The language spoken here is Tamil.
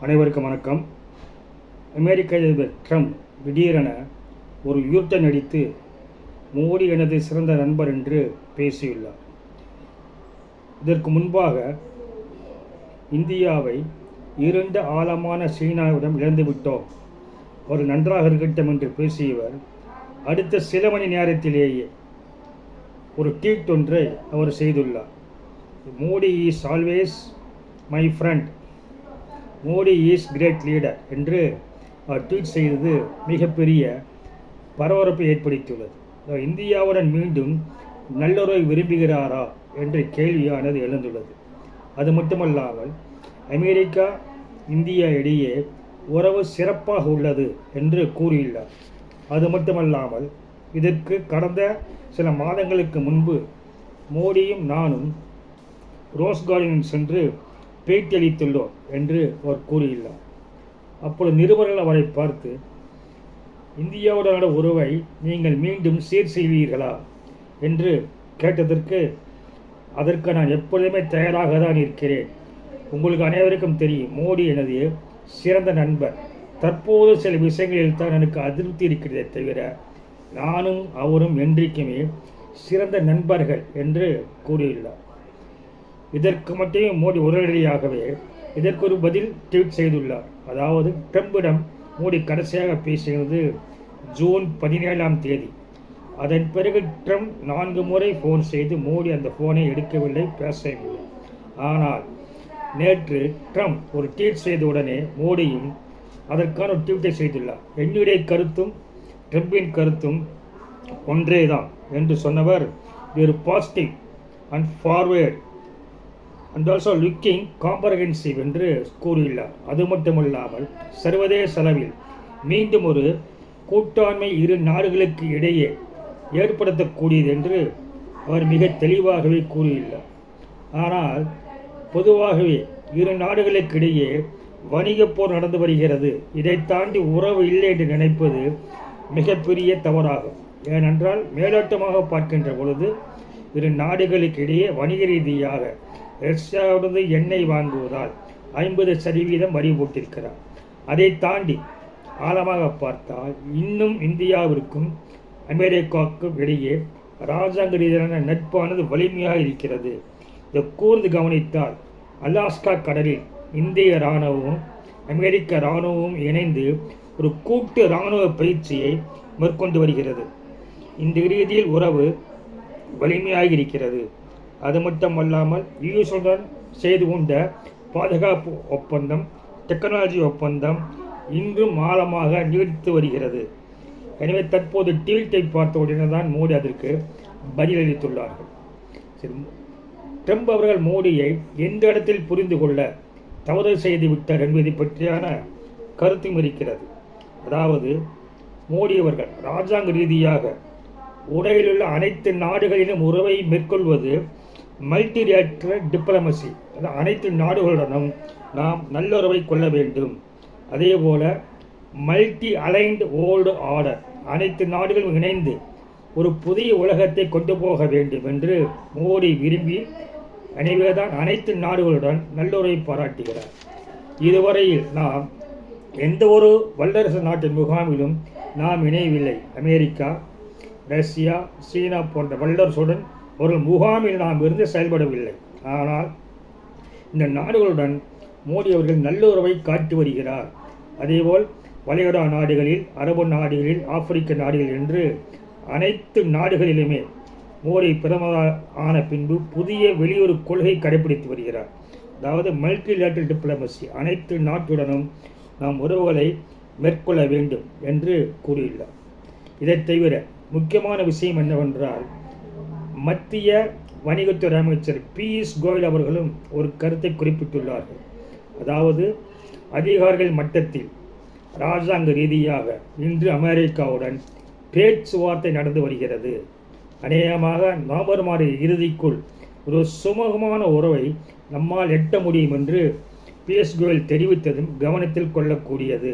அனைவருக்கும் வணக்கம். அமெரிக்க அதிபர் ட்ரம்ப் திடீரென ஒரு யூட்டன் அடித்து மோடி எனது சிறந்த நண்பர் என்று பேசியுள்ளார். இதற்கு முன்பாக இந்தியாவை இரண்டு ஆழமான சீனாவிடம் இழந்துவிட்டோம் ஒரு நன்றாக இருக்கட்டும் என்று பேசியவர் அடுத்த சில மணி நேரத்திலேயே ஒரு ட்வீட் ஒன்றை அவர் செய்துள்ளார். Modi is always my friend. Modi is great leader என்று அவர் ட்வீட் செய்தது மிகப்பெரிய பரபரப்பை ஏற்படுத்தியுள்ளது. இந்தியாவுடன் மீண்டும் நல்லுறவை விரும்புகிறாரா என்ற கேள்வியானது எழுந்துள்ளது. அது மட்டுமல்லாமல் அமெரிக்கா இந்தியா இடையே உறவு சிறப்பாக உள்ளது என்று கூறியுள்ளார். அது மட்டுமல்லாமல் இதற்கு கடந்த சில மாதங்களுக்கு முன்பு மோடியும் நானும் ரோஸ் கார்டனில் சென்று பேட்டியளித்துள்ளோம் என்று அவர் கூறியுள்ளார். அப்பொழுது நிருபர்கள் அவரை பார்த்து இந்தியாவுடனான உறவை நீங்கள் மீண்டும் சீர் செய்வீர்களா? என்று கேட்டதற்கு அதற்கு நான் எப்பொழுதுமே தயாராக தான் இருக்கிறேன். உங்களுக்கு அனைவருக்கும் தெரியும் மோடி எனது சிறந்த நண்பர். தற்போது சில விஷயங்களில் தான் எனக்கு அதிருப்தி இருக்கிறதே தவிர நானும் அவரும் என்றைக்குமே சிறந்த நண்பர்கள் என்று கூறியுள்ளார். இதற்கு மட்டும் மோடி உடனடியாகவே இதற்கு ஒரு பதில் ட்வீட் செய்துள்ளார். அதாவது ட்ரம்பிடம் மோடி கடைசியாக பேசியது ஜூன் பதினேழாம் தேதி. அதன் பிறகு ட்ரம்ப் நான்கு முறை ஃபோன் செய்து மோடி அந்த ஃபோனை எடுக்கவில்லை பேசவில்லை. ஆனால் நேற்று ட்ரம்ப் ஒரு ட்வீட் செய்தவுடனே மோடியும் அதற்கான ஒரு ட்வீட்டை செய்துள்ளார். என்னுடைய கருத்தும் ட்ரம்பின் கருத்தும் ஒன்றேதான் என்று சொன்னவர் ஒரு positive and forward and also looking comprehensive என்று கூறியுள்ளார். அது மட்டுமல்லாமல் சர்வதேச அளவில் மீண்டும் ஒரு கூட்டாண்மை இரு நாடுகளுக்கு இடையே ஏற்படுத்தக்கூடியது என்று அவர் மிக தெளிவாகவே கூறியுள்ளார். ஆனால் பொதுவாகவே இரு நாடுகளுக்கிடையே வணிகப் போர் நடந்து வருகிறது. இதை தாண்டி உறவு இல்லை என்று நினைப்பது மிகப்பெரிய தவறாகும். ஏனென்றால் மேலோட்டமாக பார்க்கின்ற பொழுது இரு நாடுகளுக்கு இடையே வணிக ரீதியாக ரஷ்யாவிலிருந்து எண்ணெய் வாங்குவதால் ஐம்பது சதவீதம் வரி போட்டிருக்கிறார் அதை தாண்டி ஆழமாக பார்த்தால் இன்னும் இந்தியாவிற்கும் அமெரிக்காவுக்கும் இடையே ராஜாங்க ரீதியிலான நட்பானது வலிமையாக இருக்கிறது. இதை கூர்ந்து கவனித்தால் அலாஸ்கா கடலில் இந்திய இராணுவமும் அமெரிக்க இராணுவமும் இணைந்து ஒரு கூட்டு இராணுவ பயிற்சியை மேற்கொண்டு வருகிறது. இந்த ரீதியில் உறவு வலிமையாக இருக்கிறது. அது மட்டுமல்லாமல் யூஎஸுடன் செய்து கொண்ட பாதுகாப்பு ஒப்பந்தம் டெக்னாலஜி ஒப்பந்தம் இன்றும் ஆழமாக நீடித்து வருகிறது. எனவே தற்போது ட்வீட்டை பார்த்த உடனே தான் மோடி அதற்கு பதிலளித்துள்ளார்கள் சரி ட்ரம்ப் அவர்கள் மோடியை எந்த இடத்தில் புரிந்து கொள்ள தவறு செய்து விட்டார் என்பதை பற்றியான கருத்தும் இருக்கிறது. அதாவது மோடி அவர்கள் ராஜாங்க ரீதியாக உலகிலுள்ள அனைத்து நாடுகளிலும் உறவை மேற்கொள்வது மல்டிலேட்ரல் டிப்ளமசி அதாவது அனைத்து நாடுகளுடனும் நாம் நல்லுறவை கொள்ள வேண்டும். அதே போல் மல்டி அலைன்டு ஓல்டு ஆர்டர் அனைத்து நாடுகளும் இணைந்து ஒரு புதிய உலகத்தை கொண்டு போக வேண்டும் என்று மோடி விரும்பி அனைவர்தான் அனைத்து நாடுகளுடன் நல்லுறவை பாராட்டுகிறார். இதுவரையில் நாம் எந்த ஒரு வல்லரசு நாட்டின் முகாமிலும் நாம் இணையவில்லை. அமெரிக்கா ரஷ்யா சீனா போன்ற வல்லரசுடன் ஒரு முகாமில் நாம் இருந்து செயல்படவில்லை. ஆனால் இந்த நாடுகளுடன் மோடி அவர்கள் நல்லுறவை காட்டி வருகிறார். அதேபோல் வளைகுடா நாடுகளில் அரபு நாடுகளில் ஆப்பிரிக்க நாடுகள் என்று அனைத்து நாடுகளிலுமே மோடி பிரதமர் ஆன பின்பு புதிய வெளியுறவு கொள்கை கடைபிடித்து வருகிறார். அதாவது மல்டிலேட்டரல் டிப்ளமசி அனைத்து நாட்டுடனும் நாம் உறவுகளை மேற்கொள்ள வேண்டும் என்று கூறியுள்ளார். இதைத் தவிர முக்கியமான விஷயம் என்னவென்றால் மத்திய வணிகத்துறை அமைச்சர் பியூஷ் கோயல் அவர்களும் ஒரு கருத்தை குறிப்பிட்டுள்ளார்கள். அதாவது அதிகாரிகள் மட்டத்தில் ராஜாங்க ரீதியாக இன்று அமெரிக்காவுடன் பேச்சுவார்த்தை நடந்து வருகிறது. அநேகமாக நவம்பர் மாத இறுதிக்குள் ஒரு சுமூகமான உறவை நம்மால் எட்ட முடியும் என்று பிஎஸ் கோயல் தெரிவித்ததும் கவனத்தில் கொள்ளக்கூடியது.